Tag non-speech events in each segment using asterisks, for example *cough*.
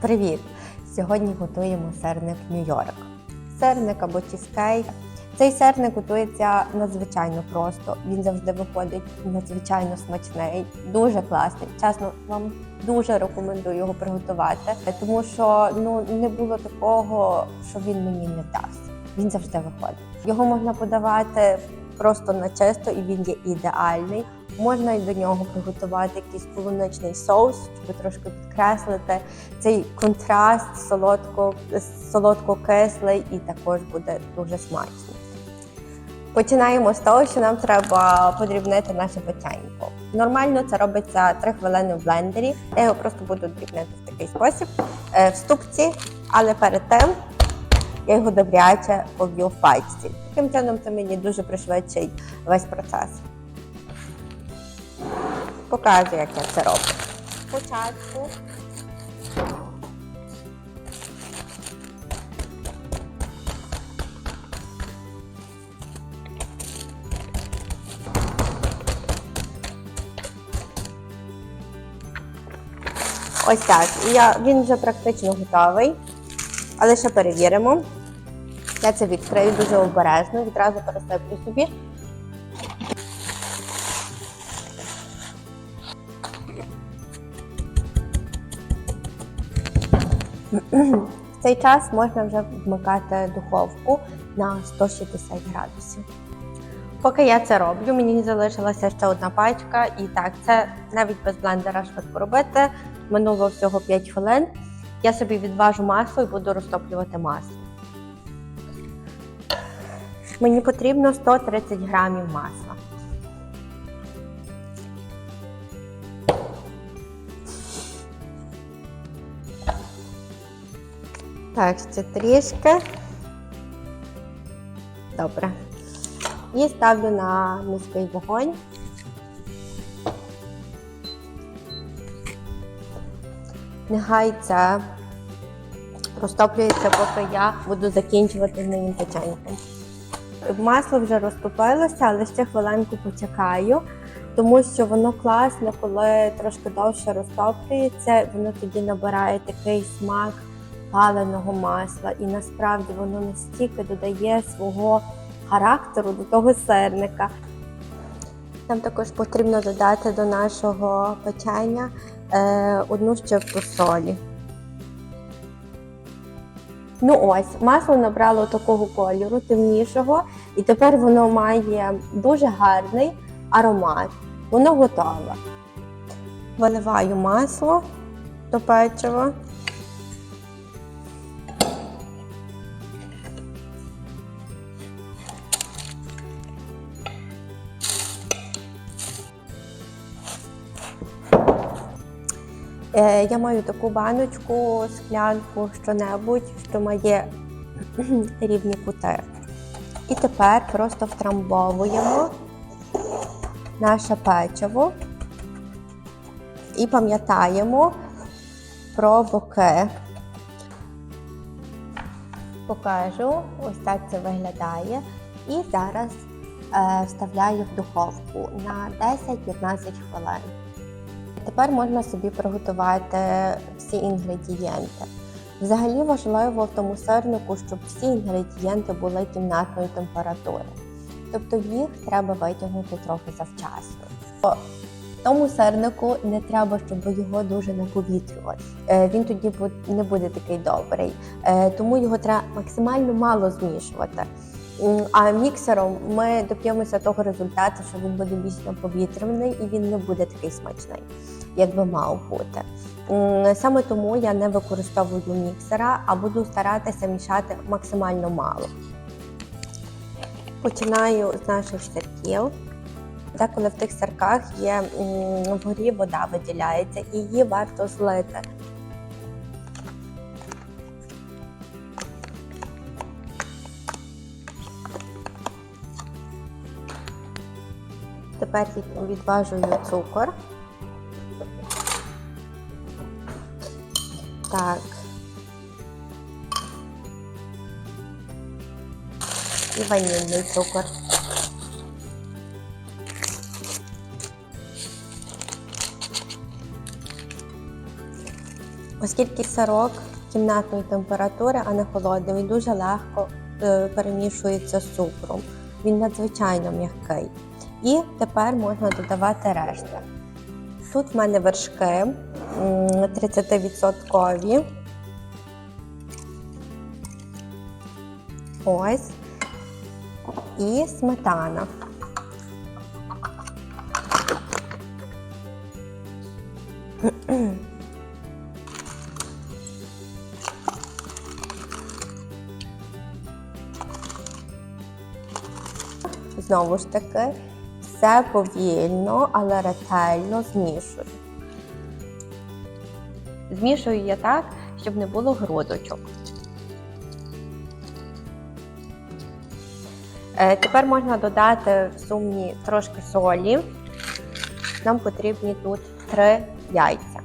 Привіт! Сьогодні готуємо сирник Нью-Йорк. Сирник або чізкейк. Цей сирник готується надзвичайно просто. Він завжди виходить надзвичайно смачний, дуже класний. Чесно, вам дуже рекомендую його приготувати, тому що ну не було такого, що він мені не дасть. Він завжди виходить. Його можна подавати просто на чисто, і він є ідеальний. Можна і до нього приготувати якийсь полуничний соус, щоб трошки підкреслити цей контраст солодко, солодко-кислий і також буде дуже смачно. Починаємо з того, що нам треба подрібнити наше печенько. Нормально це робиться 3 хвилини в блендері. Я його просто буду дрібнити в такий спосіб е, в ступці, але перед тим я його добряче поб'ю в пальці. Таким чином це мені дуже пришвидшить весь процес. Покажу, як я це роблю. Спочатку Ось так. Я, він вже практично готовий, але ще перевіримо. Я це відкрию дуже обережно, відразу пересиплю собі. В цей час можна вже вмикати духовку на 160 градусів. Поки я це роблю, мені залишилася ще одна пачка, і так, це навіть без блендера швидко робити. Минуло всього 5 хвилин. Я собі відважу масло і буду розтоплювати масло. Мені потрібно 130 грамів масла. Так, ще трішки. Добре. І ставлю на низький вогонь. Нехай це розтоплюється, поки я буду закінчувати моїм печеньком. Масло вже розтопилося, але ще хвилинку почекаю, тому що воно класно, коли трошки довше розтоплюється, воно тоді набирає такий смак паленого масла. І насправді воно настільки додає свого характеру до того сирника. Нам також потрібно додати до нашого печення е, одну щепку солі. Ну ось, масло набрало такого кольору, темнішого, і тепер воно має дуже гарний аромат. Воно готове. Виливаю масло до печива. Я маю таку баночку, склянку, що-небудь, що має *clears throat* рівні кути. І тепер просто втрамбовуємо наше печиво і пам'ятаємо про боки. Покажу, ось так це виглядає. І зараз е, вставляю в духовку на 10-15 хвилин. Тепер можна собі приготувати всі інгредієнти. Взагалі важливо в тому сирнику, щоб всі інгредієнти були кімнатної температури. Тобто їх треба витягнути трохи завчасно. В тому сирнику не треба, щоб його дуже наповітрювати. Е, Він тоді не буде такий добрий. Е, Тому його треба максимально мало змішувати. А міксером ми доб'ємося того результату, що він буде більш наповітряний і він не буде такий смачний, як би мав бути. Саме тому я не використовую міксера, а буду старатися мішати максимально мало. Починаю з наших сирків. Деколи в тих сирках є вгорі вода виділяється, і її варто злити. Тепер від- відважую цукор. Так. І ванільний цукор. Оскільки сирок кімнатної температури, а не холодний, він дуже легко е, перемішується з цукром. Він надзвичайно м'який. І тепер можна додавати решти. Тут в мене вершки м, 30%. Ось. І сметана. Знову ж таки, все повільно, але ретельно змішую. Змішую я так, щоб не було грудочок. Е, Тепер можна додати в сумні трошки солі. Нам потрібні тут три яйця.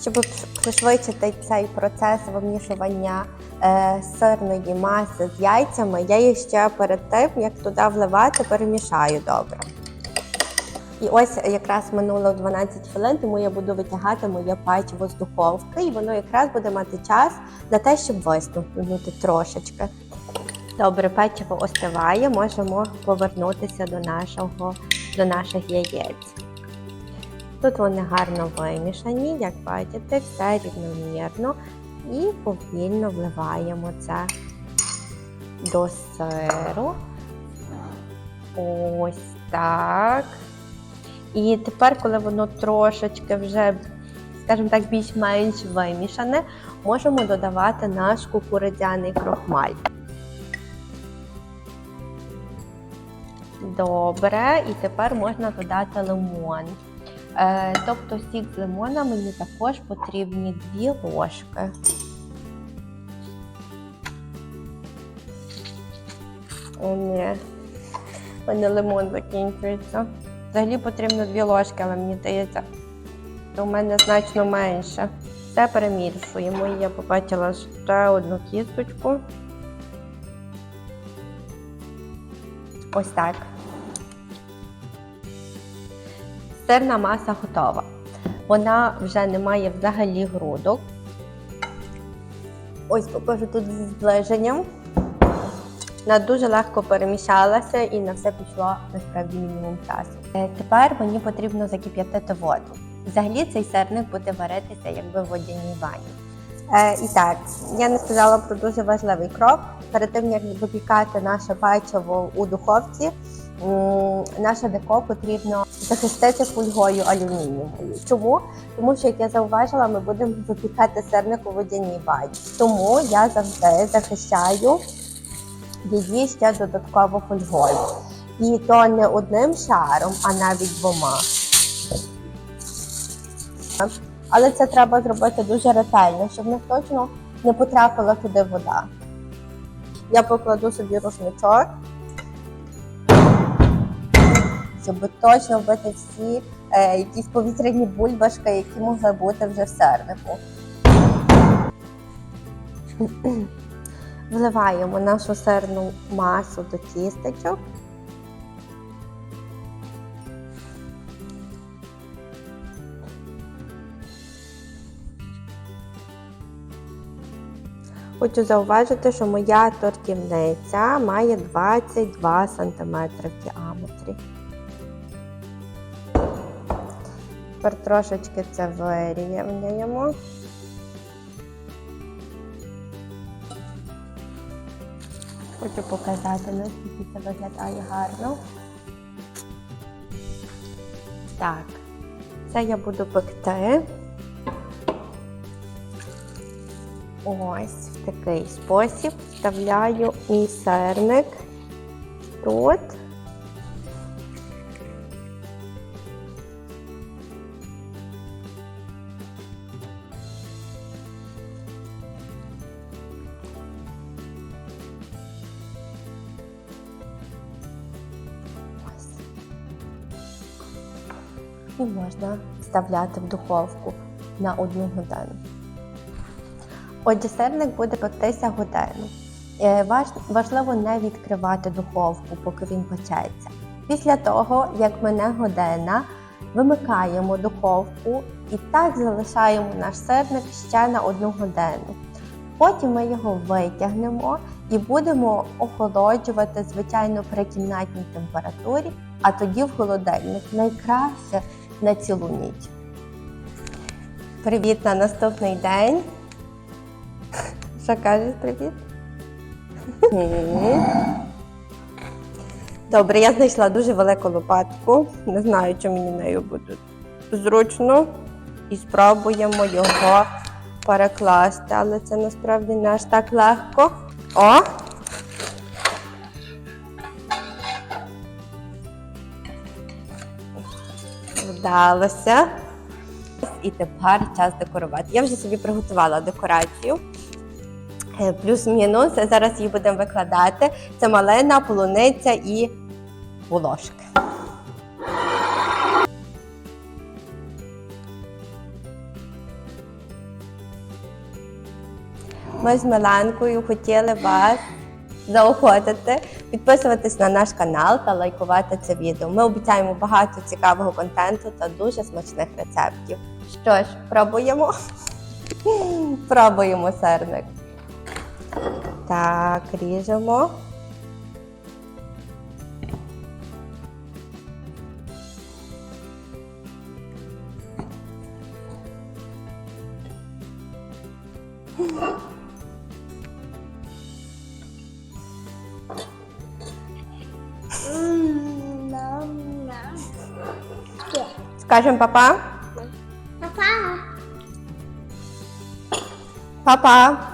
Щоб пришвидшити цей процес вимішування сирної маси з яйцями, я її ще перед тим, як туди вливати, перемішаю добре. І ось якраз минуло 12 хвилин, тому я буду витягати моє печиво з духовки, і воно якраз буде мати час на те, щоб виснути трошечки. Добре, печиво остиває, можемо повернутися до, нашого, до наших яєць. Тут вони гарно вимішані, як бачите, все рівномірно. І повільно вливаємо це до сиру. Ось так. І тепер, коли воно трошечки вже, скажімо так, більш-менш вимішане, можемо додавати наш кукурудзяний крохмаль. Добре, і тепер можна додати лимон. Е, тобто сік з лимона мені також потрібні дві ложки. О, ні. У мене лимон закінчується. Взагалі потрібно дві ложки, але мені здається, то в мене значно менше. Все перемішуємо. Я побачила ще одну кісточку. Ось так. Сирна маса готова. Вона вже не має взагалі грудок. Ось покажу тут зі зближенням. Вона дуже легко перемішалася і на все пішло насправді мінімум часу. Е, Тепер мені потрібно закип'ятити воду. Взагалі цей сирник буде варитися якби в водяній ванні. Е, і так, я не сказала про дуже важливий крок. Перед тим як випікати наше печиво у духовці, наше деко потрібно захистити фольгою алюмінієвою. Чому? Тому що, як я зауважила, ми будемо випікати сирник у водяній ванні. Тому я завжди захищаю її ще додатково фольгою. І то не одним шаром, а навіть двома. Але це треба зробити дуже ретельно, щоб не точно не потрапила туди вода. Я покладу собі рушничок, щоб точно вбити всі е, якісь повітряні бульбашки, які могли бути вже в сернику. *clears throat* Вливаємо нашу сирну масу до тістечок. Хочу зауважити, що моя тортівниця має 22 см в діаметрі. Тепер трошечки це вирівняємо. Хочу показати, наскільки це виглядає гарно. Так, це я буду пекти. Ось в такий спосіб вставляю мій сирник тут. І можна вставляти в духовку на одну годину. Отже, сирник буде пектися годину. Е, важ- Важливо не відкривати духовку, поки він печеться. Після того, як мине година, Вимикаємо духовку і так залишаємо наш сирник ще на одну годину. Потім ми його витягнемо і будемо охолоджувати, звичайно, при кімнатній температурі, а тоді в холодильник. Найкраще на цілу ніч. Привіт на наступний день. Що привіт? Добре, я знайшла дуже велику лопатку. Не знаю, чи мені нею буде зручно. І спробуємо його перекласти, але це насправді не аж так легко. О! Вдалося. І тепер час декорувати. Я вже собі приготувала декорацію. Е, Плюс-мінус. Зараз її будемо викладати. Це малина, полуниця і волошки. Ми з Миленкою хотіли вас заохотити, підписуватись на наш канал та лайкувати це відео. Ми обіцяємо багато цікавого контенту та дуже смачних рецептів. Що ж, пробуємо. Пробуємо сирник. Так, ріжемо. Скажемо папа. Папа. Папа.